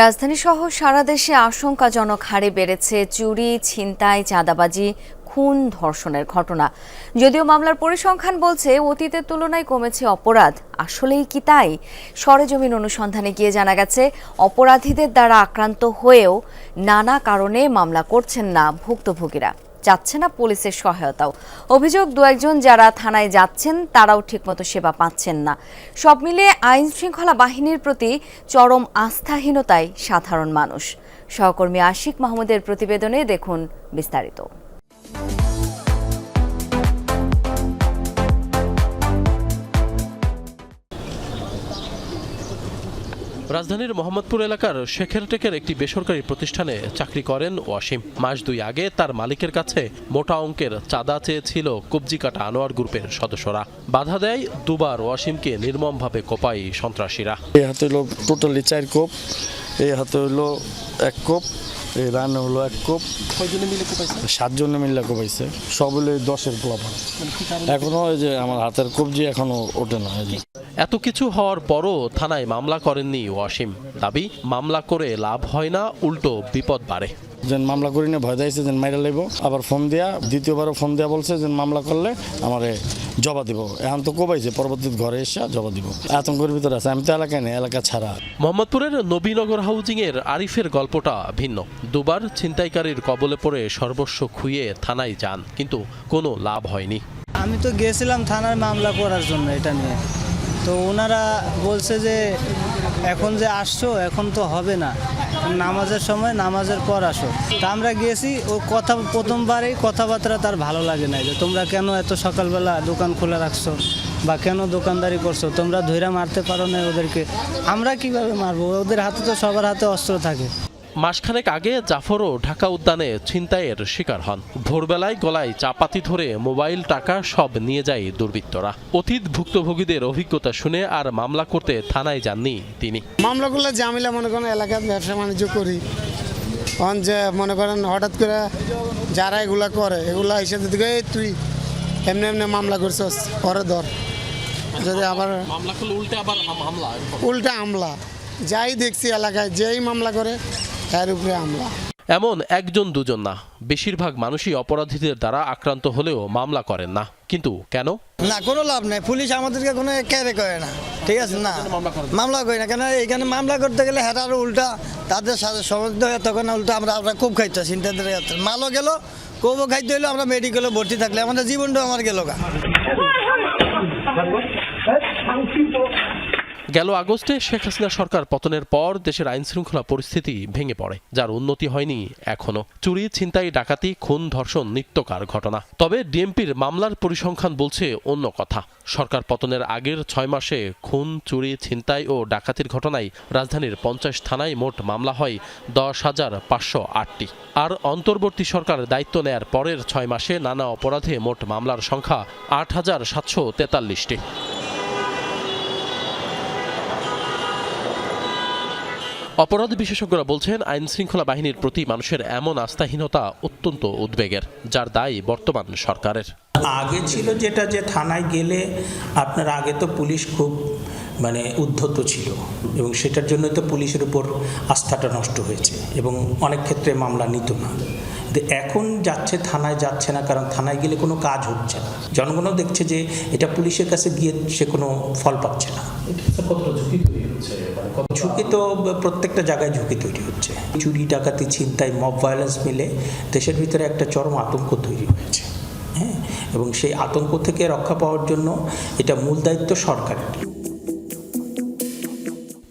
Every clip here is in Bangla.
রাজধানী সহ সারা দেশে আশঙ্কাজনক হারে বেড়েছে চুরি, ছিনতাই, চাঁদাবাজি, খুন, ধর্ষণের ঘটনা। যদিও মামলার পরিসংখ্যান বলছে, অতীতের তুলনায় কমেছে অপরাধ। আসলেই কি তাই? সরেজমিন অনুসন্ধানে গিয়ে জানা গেছে, অপরাধীদের দ্বারা আক্রান্ত হয়েও নানা কারণে মামলা করছেন না ভুক্তভোগীরা। যাচ্ছে না পুলিশের সহায়তাও। অভিযোগ, দু একজন যারা থানায় যাচ্ছেন, তারাও ঠিকমতো সেবা পাচ্ছেন না। সব মিলে আইন শৃঙ্খলা বাহিনীর প্রতি চরম আস্থাহীনতায় সাধারণ মানুষ। সহকর্মী আশিক মাহমুদের প্রতিবেদনে দেখুন বিস্তারিত। রাজধানীর মোহাম্মদপুর এলাকার শেখের টেকের একটি বেসরকারি প্রতিষ্ঠানে চাকরি করেন ওয়াসিম। মাস দুই আগে তার মালিকের কাছে মোটা অঙ্কের চাঁদা চেয়েছিল কবজি কাটা আনোয়ার গ্রুপের সদস্যরা। বাধা দেয় দুবার ওয়াসিমকে নির্মমভাবে কোপায় সন্ত্রাসীরা। এই হাতে হলো টোটালি চার কোপ এই হাতে হলো এক কোপ এই রান্না হলো এক কোপ। কয়জনে মিলে কোপাইছে? সাতজনে মিল্লা কোপাইছে। সব হলো দশের পোলাপা এখনও এই যে আমার হাতের কবজি এখনও ওঠে না এত কিছু হওয়ার পরও থানায় মামলা করেননি ওয়াসিম। দাবি মামলা করে লাভ হয় না উল্টো বিপদ বাড়ে। যেন মামলা করি না ভয় দিয়েছে যেন মাইরা লইব। আবার ফোন দেয়া দ্বিতীয়বারও ফোন দিয়া বলছে যেন মামলা করলে আমারে জবা দিব। এখন তো কোবাইছে পরবর্তী ঘরে এসে জবা দিব। আতঙ্কের ভিতরে আছে আমি তো এলাকায় নেই এলাকা ছাড়া। মোহাম্মদপুরের নবীনগর হাউজিং এর আরিফের গল্পটা ভিন্ন। দুবার ছিনতাইকারীর কবলে পড়ে সর্বস্ব খুইয়ে থানায় যান কিন্তু কোনো লাভ হয়নি। আমি তো গেছিলাম থানার মামলা করার জন্য এটা নিয়ে। তো ওনারা বলছে যে, এখন যে আসছো, এখন তো হবে না। নামাজের সময়, নামাজের পর আসো। তা আমরা গেছি ও কথা, প্রথমবারেই কথাবার্তা তার ভালো লাগে না যে, তোমরা কেন এত সকালবেলা দোকান খোলা রাখছো বা কেন দোকানদারি করছ? তোমরা ধৈরা মারতে পারো না ওদেরকে। আমরা কীভাবে মারবো? ওদের হাতে তো সবার হাতে অস্ত্র থাকে। মাসখানেক আগে জাফরও ঢাকা উদ্যানে ছিনতাইয়ের শিকার হন। ভোরবেলায় গলায় চাপাতি ধরে মোবাইল টাকা সব নিয়ে যায় দুর্বৃত্তরা। অতীত ভুক্তভোগীদের অভিজ্ঞতা শুনে আর মামলা করতে থানায় যাননি তিনি। মামলা করলে জামিলা মনে করেন এলাকার ব্যবসা বাণিজ্য করি। তখন যে মনে করেন হঠাৎ করে যারা এগুলা করে এগুলা হিসেবে দিকে তুই এমনি এমনি মামলা করছস পরে ধর। যদি আবার মামলা করলে উল্টে আবার হামলা উল্টা আমলা যাই দেখছি এলাকায় যেই মামলা করে তার উপরে আমলা এমন একজন দুজন না। বেশিরভাগ মানুষই অপরাধীদের দ্বারা আক্রান্ত হলেও মামলা করেন না। কিন্তু কেন? না কোনো লাভ নাই। পুলিশ আমাদেরকে কোনো ক্যারে করে না। ঠিক আছে? না। মামলা করে না। কেন এখানে মামলা করতে গেলে হ্যাঁ উল্টা তাদের সাথে সমস্ত হয়ে তখন উল্টা আমরা আমরা খুব খাইতো চিন্তাদের মালও গেল কোবও খাইতে হইল আমরা মেডিকেলে ভর্তি থাকলে আমাদের জীবনটাও আমার গেল গা। গেল আগস্টে শেখ হাসিনা সরকার পতনের পর দেশের আইন শৃঙ্খলা পরিস্থিতি ভেঙে পড়ে, যার উন্নতি হয়নি এখনও। চুরি, ছিনতাই, ডাকাতি, খুন, ধর্ষণ নিত্যকার ঘটনা। তবে ডিএমপির মামলার পরিসংখ্যান বলছে অন্য কথা। সরকার পতনের আগের ছয় মাসে খুন, চুরি, ছিনতাই ও ডাকাতির ঘটনায় রাজধানীর পঞ্চাশ থানায় মোট মামলা হয় দশ হাজার পাঁচশো আটটি। আর অন্তর্বর্তী সরকার দায়িত্ব নেয়ার পরের ছয় মাসে নানা অপরাধে মোট মামলার সংখ্যা আট হাজার সাতশো তেতাল্লিশটি। অপরাধ বিশেষজ্ঞরা বলছেন আইন শৃঙ্খলা বাহিনীর প্রতি মানুষের এমন আস্থাহীনতা অত্যন্ত উদ্বেগের যার দায় বর্তমান সরকারের। আগে ছিল যেটা যে থানায় গেলে আপনার আগে তো পুলিশ খুব মানে উদ্ধত ছিল এবং সেটার জন্য তো পুলিশের উপর আস্থাটা নষ্ট হয়েছে এবং অনেক ক্ষেত্রে মামলা নিত না। এখন যাচ্ছে থানায় যাচ্ছে না কারণ থানায় গেলে কোনো কাজ হচ্ছে না। জনগণও দেখছে যে এটা পুলিশের কাছে গিয়ে সে কোনো ফল পাচ্ছে না। ঝুঁকি তো প্রত্যেকটা জায়গায় ঝুঁকি তৈরি হচ্ছে। চুরি ডাকাতি ছিনতাই মব ভায়োলেন্স মিলে দেশের ভিতরে একটা চরম আতঙ্ক তৈরি হয়েছে। হ্যাঁ? এবং সেই আতঙ্ক থেকে রক্ষা পাওয়ার জন্য এটা মূল দায়িত্ব সরকারের।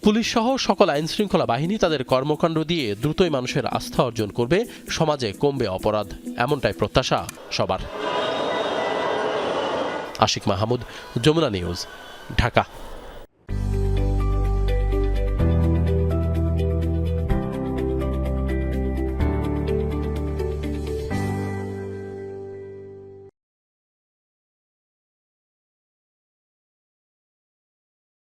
পুলিশ সহ সকল আইন শৃঙ্খলা বাহিনী তাদের কর্মকাণ্ড দিয়ে দ্রুতই মানুষের আস্থা অর্জন করবে সমাজে কমবে অপরাধ এমনটাই প্রত্যাশা সবার। আশিক মাহমুদ যমুনা নিউজ ঢাকা।